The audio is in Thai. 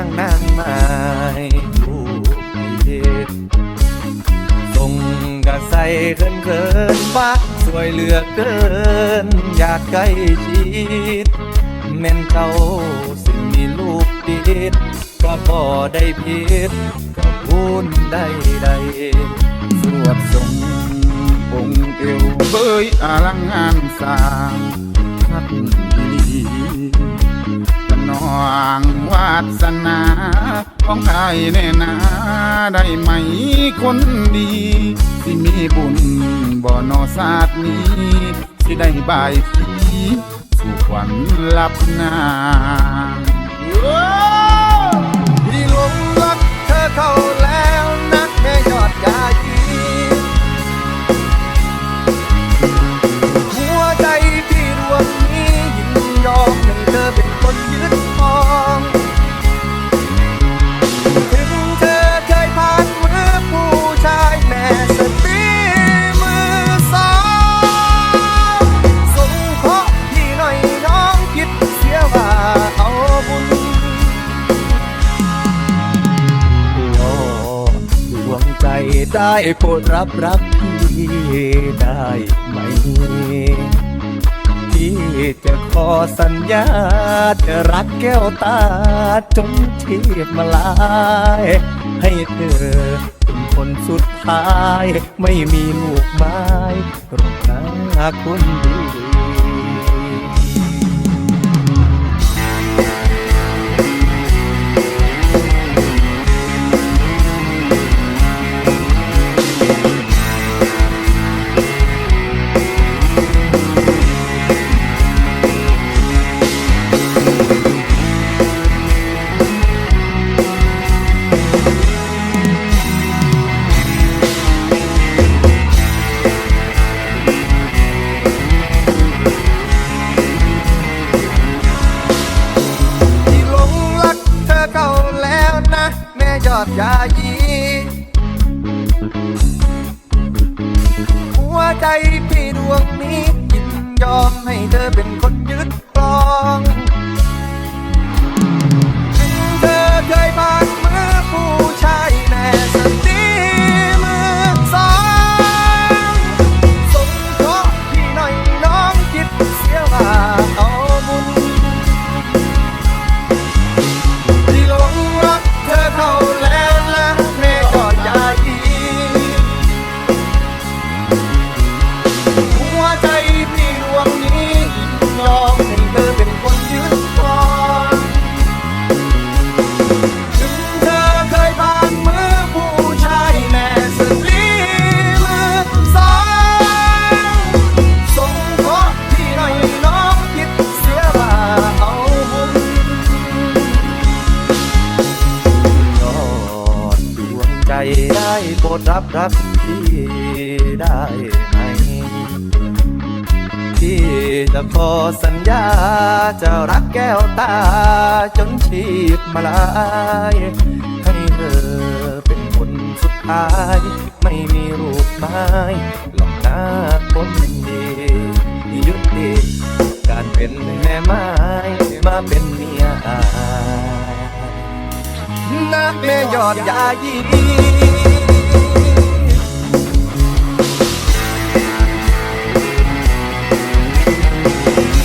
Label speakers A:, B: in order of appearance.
A: างนางไม้ลูกเด็กส่งกระใสเขินเขินบ้าสวยเหลือเกิน อยากใกล้ชิดแม่นเจ้าสิมีลูกติดก็พอได้ผิดก็พูนได้ใดสวดทรงองค์เอว
B: เบยอลังงานสร้าง องวาสนาของไอ้แน่นาได้ไหมคนดี สิมีบุญบ่นอศาสตร์นี้ สิได้บายสีสู่ขวัญลับนา
A: ได้โปรดรับรักพี่ได้ไหม พี่จะขอสัญญา จะรักแก้วตาจนเทียบมาลาย ให้เธอเป็นคนสุดท้าย ไม่มีลูกไม้รบหน้าคนดี อเขาแล้วนะ แม่ยอดยายี หัวใจ โปรดรับรักพี่ได้ไหม พี่จะขอสัญญาจะรักแก้วตาจนชีพมาลาย ให้เธอเป็นคนสุดท้าย ไม่มีรูปไม้หลอกหน้าคนดียุติการเป็นแม่ไม้มาเป็นเมียอายนักแม่ยอดยายี Thank you.